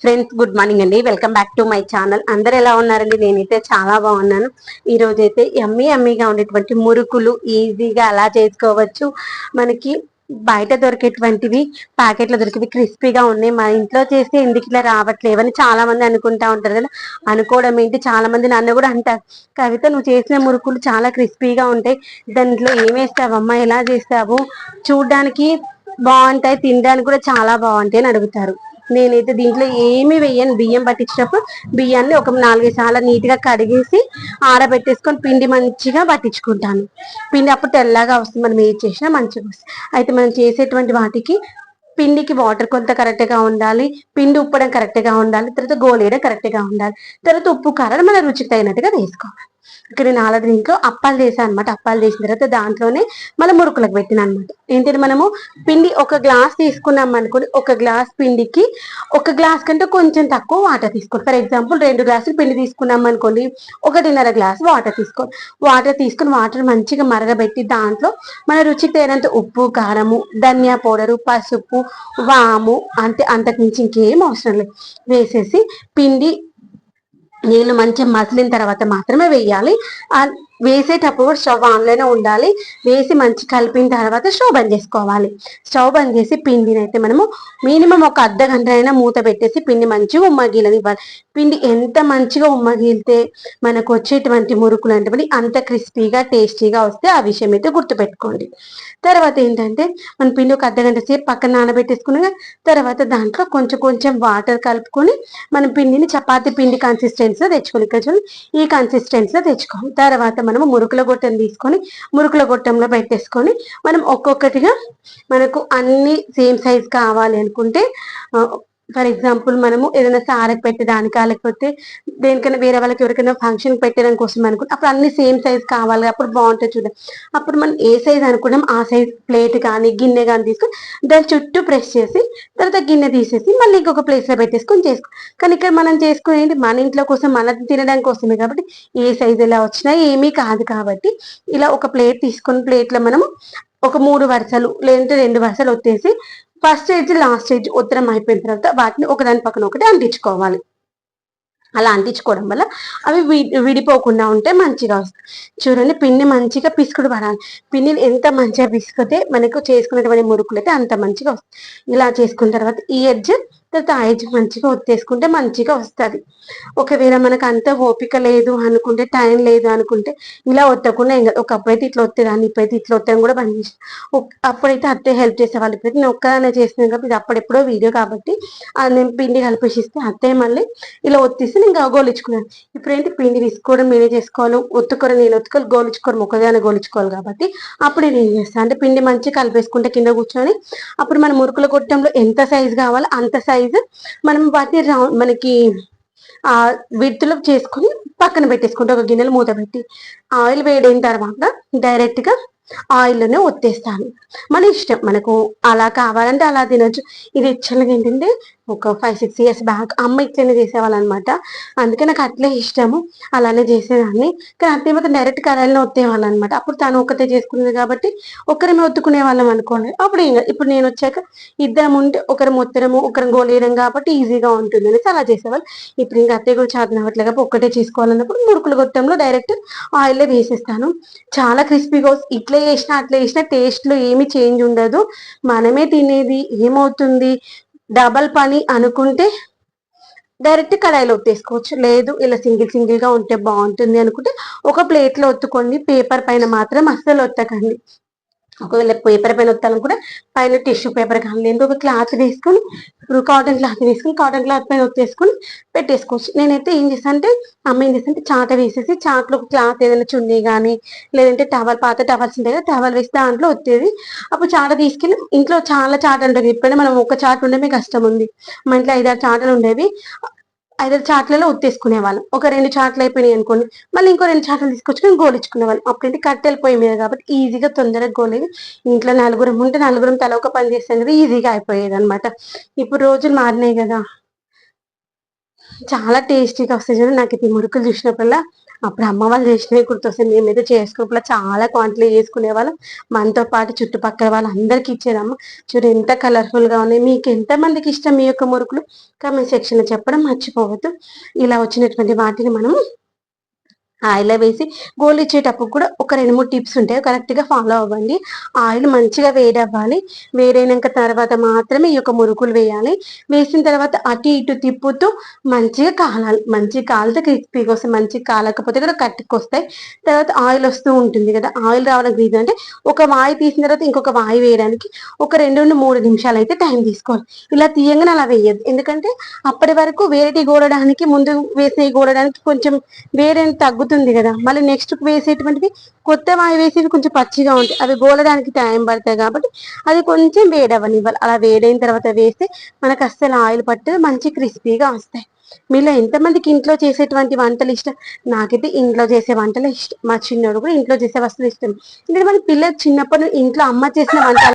Friends good morning అండి. Welcome back to my channel అందరు ఎలా ఉన్నారండి? నేనైతే చాలా బాగున్నాను. ఈ అయితే ఎమ్మీ ఎమ్మీగా ఉండేటువంటి మురుకులు ఈజీగా అలా చేసుకోవచ్చు. మనకి బయట దొరికేటువంటివి ప్యాకెట్లో దొరికేవి క్రిస్పీగా ఉన్నాయి. మా ఇంట్లో చేస్తే ఎందుకు ఇలా రావట్లేవని చాలా మంది అనుకుంటా ఉంటారు కదా. అనుకోవడం ఏంటి? చాలా మంది నన్ను కూడా అంటారు. కవిత నువ్వు చేసిన మురుకులు చాలా క్రిస్పీగా ఉంటాయి. దాంట్లో ఏం ఎలా చేస్తావు? చూడడానికి బాగుంటాయి తినడానికి కూడా చాలా బాగుంటాయి అని అడుగుతారు. నేనైతే దీంట్లో ఏమి వేయను. బియ్యం పట్టించినప్పుడు బియ్యాన్ని ఒక నాలుగైదు సార్లు నీట్గా కడిగేసి ఆరబెట్టేసుకొని పిండి మంచిగా పట్టించుకుంటాను. పిండి అప్పుడు తెల్లగా వస్తుంది. మనం ఏది చేసినా మంచిగా వస్తుంది. అయితే మనం చేసేటువంటి వాటికి పిండికి వాటర్ కొంత కరెక్ట్గా ఉండాలి. పిండి ఉప్పడం కరెక్ట్గా ఉండాలి. తర్వాత గోలేయడం కరెక్ట్గా ఉండాలి. తర్వాత ఉప్పు కారం మన రుచికి తగినట్టుగా వేసుకోవాలి. ఇక్కడ నేను ఆల్రెడీ ఇంట్లో అప్పాలు చేశాను అనమాట అప్పాలు చేసిన తర్వాత దాంట్లోనే మళ్ళీ మురుకులకు పెట్టిన అనమాట ఏంటంటే మనము పిండి ఒక గ్లాస్ తీసుకున్నాం అనుకోండి ఒక గ్లాస్ పిండికి ఒక గ్లాస్ కంటే కొంచెం తక్కువ వాటర్ తీసుకోండి. ఫర్ ఎగ్జాంపుల్ రెండు గ్లాసులు పిండి తీసుకున్నాం అనుకోండి ఒకటిన్నర గ్లాస్ వాటర్ తీసుకోండి. వాటర్ తీసుకుని వాటర్ మంచిగా మరగబెట్టి దాంట్లో మన రుచికి తగినంత ఉప్పు కారము ధనియా పౌడరు పసుపు వాము అంతే అంతకు మించి ఇంకేం అవసరం లేదు. వేసేసి పిండి నీళ్ళు మంచిగా మసిలిన తర్వాత మాత్రమే వేయాలి. ఆ వేసేటప్పుడు స్టవ్ ఆన్లోనే ఉండాలి. వేసి మంచి కలిపిన తర్వాత స్టవ్ బంద్ చేసుకోవాలి. స్టవ్ బంద్ చేసి పిండిని అయితే మనము మినిమం ఒక అర్ధ గంట అయినా మూత పెట్టేసి పిండి మంచిగా ఉమ్మగీలని ఇవ్వాలి పిండి ఎంత మంచిగా ఉమ్మగీలితే మనకు వచ్చేటువంటి మురుకులు అంటే అంత క్రిస్పీగా టేస్టీగా వస్తే ఆ విషయం అయితే గుర్తుపెట్టుకోండి. తర్వాత ఏంటంటే మన పిండి ఒక అర్ధ గంట సేపు పక్కన నానబెట్టేసుకున్నాక తర్వాత దాంట్లో కొంచెం కొంచెం వాటర్ కలుపుకొని మనం పిండిని చపాతి పిండి కన్సిస్టెన్సీలో తెచ్చుకోవాలి. ఇక్కడ ఈ కన్సిస్టెన్సీలో తెచ్చుకోవాలి. తర్వాత మనము మురుకుల గొట్టం తీసుకొని మురుకుల గొట్టంలో పెట్టేసుకొని మనం ఒక్కొక్కటిగా మనకు అన్ని సేమ్ సైజ్ కావాలి అనుకుంటే ఫర్ ఎగ్జాంపుల్ మనము ఏదైనా సారకు పెట్టడానికి లేకపోతే దేనికైనా వేరే వాళ్ళకి ఎవరికైనా ఫంక్షన్ పెట్టడం కోసం అనుకుంటే అప్పుడు అన్ని సేమ్ సైజ్ కావాలి అప్పుడు బాగుంటుంది చూడండి అప్పుడు మనం ఏ సైజ్ అనుకున్నాం ఆ సైజ్ ప్లేట్ కానీ గిన్నె కానీ తీసుకొని దాని చుట్టూ ప్రెస్ చేసి తర్వాత గిన్నె తీసేసి మళ్ళీ ఇంకొక ప్లేస్లో పెట్టేసుకొని చేసుకో. కానీ ఇక్కడ మనం చేసుకునేది మన ఇంట్లో కోసం మన తినడం కోసమే కాబట్టి ఏ సైజ్ ఎలా వచ్చినా ఏమీ కాదు కాబట్టి ఇలా ఒక ప్లేట్ తీసుకొని ప్లేట్లో మనము ఒక మూడు వరుసలు లేదంటే రెండు వరుసలు వచ్చేసి ఫస్ట్ స్టేజ్ లాస్ట్ స్టేజ్ ఉత్తరం అయిపోయిన తర్వాత వాటిని ఒకదాని పక్కన ఒకటి అంటించుకోవాలి. అలా అంటించుకోవడం వల్ల అవి విడిపోకుండా ఉంటే మంచిగా వస్తాయి చూడండి పిండి మంచిగా పిసుకుడు పడాలి. పిండిని ఎంత మంచిగా పిసుకుతే మనకు చేసుకునేటువంటి మురుకులు అయితే అంత మంచిగా వస్తాయి ఇలా చేసుకున్న తర్వాత ఈ ఎడ్జ్ తర్వాత మంచిగా ఒత్తేసుకుంటే మంచిగా వస్తుంది. ఒకవేళ మనకు అంత ఓపిక లేదు అనుకుంటే టైం లేదు అనుకుంటే ఇలా ఒత్తకుండా ఇంకా కాదు. ఒకప్పుడైతే ఇట్లా ఒత్తేదాన్ని ఇప్పుడైతే ఇట్లా ఒత్తడం కూడా బంద్ చేసి అప్పుడైతే అత్తే హెల్ప్ చేసేవాళ్ళు ఇప్పుడైతే నేను ఒక్కదానే చేస్తున్నాను కాబట్టి ఇది అప్పుడెప్పుడో వీడియో కాబట్టి అది నేను పిండి కలిపేసి ఇస్తే అత్తయ్య మళ్ళీ ఇలా ఒత్తిస్తే నేను గోలించుకున్నాను ఇప్పుడు ఏంటి పిండి తీసుకోవడం నేనే చేసుకోవాలి. ఒత్తుకోరు నేను ఒత్తుకోవాలి. గోలించుకోవడం ఒకదానే గోలించుకోవాలి కాబట్టి అప్పుడు నేను ఏం చేస్తాను అంటే పిండి మంచిగా కలిపేసుకుంటే కింద కూర్చొని అప్పుడు మన మురుకుల కొట్టంలో ఎంత సైజు కావాలో అంత సైజు మనం వాటిని రౌండ్ మనకి ఆ విత్తులు చేసుకుని పక్కన పెట్టేసుకుంటే ఒక గిన్నెలు మూత పెట్టి ఆయిల్ వేడైన తర్వాత డైరెక్ట్గా ఆయిల్ ఒత్తేస్తాను. మన ఇష్టం. మనకు అలా కావాలంటే అలా తినొచ్చు. ఇది యాక్చువల్గా ఏంటంటే ఒక ఫైవ్ సిక్స్ ఇయర్స్ బ్యాక్ అమ్మ ఇట్లనే చేసేవాళ్ళు అనమాట అందుకే నాకు అట్లే ఇష్టము. అలానే చేసేదాన్ని. కానీ అత్తయ్య మాత్రం డైరెక్ట్ కడాయిలో ఒత్తేవాళ్ళు అనమాట అప్పుడు తను ఒక్కతే చేసుకునేది కాబట్టి ఒకరిమే ఒత్తుకునే వాళ్ళం అనుకోండి. అప్పుడు ఏం ఇప్పుడు నేను వచ్చాక ఇద్దరం ఉంటే ఒకరి మొత్తడము ఒకరం గోలేయడం కాబట్టి ఈజీగా ఉంటుంది అనేసి అలా చేసేవాళ్ళు. ఇప్పుడు ఇంకా అత్తయ్య కూడా చాతన కాబట్టి ఒక్కటే చేసుకోవాలన్నప్పుడు మురుకుల గొట్టంలో డైరెక్ట్ ఆయిల్లో వేసేస్తాను. చాలా క్రిస్పీగా ఇట్లే ఇట్లా చేసినా అట్లా చేసినా టేస్ట్లో ఏమి చేంజ్ ఉండదు. మనమే తినేది ఏమవుతుంది? డబల్ పని అనుకుంటే డైరెక్ట్ కడాయిలో ఒత్తేసుకోవచ్చు. లేదు ఇలా సింగిల్ సింగిల్గా ఉంటే బాగుంటుంది అనుకుంటే ఒక ప్లేట్లో ఒత్తుకోండి పేపర్ పైన మాత్రం అస్సలు ఒత్తకండి. ఒకవేళ పేపర్ పైన ఒత్తాలనుకుంటే పైన టిష్యూ పేపర్ కానీ లేదు ఒక క్లాత్ వేసుకొని కాటన్ క్లాత్ వేసుకొని కాటన్ క్లాత్ పైన ఒత్తేసుకొని పెట్టేసుకోవచ్చు. నేనైతే ఏం చేస్తాను అంటే అమ్మ ఏం చేస్తాను చాట వేసేసి చాట్లో ఒక క్లాత్ ఏదైనా చున్నీ కానీ లేదంటే టవల్ పాత టవల్స్ ఉంటాయి కదా టవల్ వేసి దాంట్లో వచ్చేది అప్పుడు చాట తీసుకెళ్ళి ఇంట్లో చాలా చాట ఉంటుంది ఇప్పుడే మనం ఒక చాట ఉండమే కష్టం ఉంది. మా ఇంట్లో ఐదారు చాటలు ఉండేవి. ఐదారు చాట్లలో ఉత్తేసుకునే వాళ్ళం ఒక రెండు చాట్లు అయిపోయినాయి అనుకోండి మళ్ళీ ఇంకో రెండు చాట్లు తీసుకొచ్చుకొని గోలిచ్చుకునే వాళ్ళం అప్పుడైతే కట్టెలు పోయి మీద కాబట్టి ఈజీగా తొందరగా గోలేదు ఇంట్లో నలుగురం ఉంటే నలుగురం తల ఒక పని చేస్తాం కదా ఈజీగా అయిపోయేది అనమాట ఇప్పుడు రోజులు మారినాయి కదా. చాలా టేస్టీగా వస్తాయి చూడండి నాకు ఈ మురుకులు చూసినప్పుడల్లా అప్పుడు అమ్మ వాళ్ళు చేసినవి గుర్తొస్తాయి. మేమైతే చేసుకున్నప్పుడు చాలా క్వాంటిటీ చేసుకునే వాళ్ళం. మనతో పాటు చుట్టుపక్కల వాళ్ళందరికీ ఇచ్చేదమ్మ. చూడు ఎంత కలర్ఫుల్గా ఉన్నాయి. మీకు ఎంతమందికి ఇష్టం మీ యొక్క మురుకులు? కామెంట్ సెక్షన్లో చెప్పడం మర్చిపోవద్దు. ఇలా వచ్చినటువంటి వాటిని మనం ఆయిల్ వేసి గోల్ ఇచ్చేటప్పుడు కూడా ఒక రెండు మూడు టిప్స్ ఉంటాయి. కరెక్ట్గా ఫాలో అవ్వండి. ఆయిల్ మంచిగా వేడవ్వాలి. వేడైనాక తర్వాత మాత్రమే ఈ యొక్క మురుకులు వేయాలి. వేసిన తర్వాత అటు ఇటు తిప్పుతూ మంచిగా కాలాలి. మంచిగా కాలితే క్రిస్పీగా వస్తాయి. మంచిగా కాలకపోతే కూడా కట్టుకొస్తాయి తర్వాత ఆయిల్ వస్తూ ఉంటుంది కదా. ఆయిల్ రావడానికి రీజన్ అంటే ఒక వాయి తీసిన తర్వాత ఇంకొక వాయి వేయడానికి ఒక రెండు నుండి మూడు నిమిషాలు అయితే టైం తీసుకోవాలి. ఇలా తీయంగానే అలా వేయద్దు. ఎందుకంటే అప్పటి వరకు వేరేటి గోడడానికి ముందు వేసినవి గోడడానికి కొంచెం వేరే తగ్గుతుంది కదా. మళ్ళీ నెక్స్ట్ వేసేటువంటివి కొత్త వాయి వేసేవి కొంచెం పచ్చిగా ఉంటాయి. అవి గోలడానికి టైం పడతాయి కాబట్టి అది కొంచెం వేడవనివ్వాలి అలా వేడైన తర్వాత వేస్తే మనకు అస్సలు ఆయిల్ పట్టదు మంచి క్రిస్పీగా వస్తాయి. మీలో ఎంతమందికి ఇంట్లో చేసేటువంటి వంటలు ఇష్టం? నాకైతే ఇంట్లో చేసే వంటలు ఇష్టం. మా చిన్నోడు కూడా ఇంట్లో చేసే వస్తువులు ఇష్టం. ఎందుకంటే మన పిల్లలు చిన్నప్పటి ఇంట్లో అమ్మ చేసిన వంటలు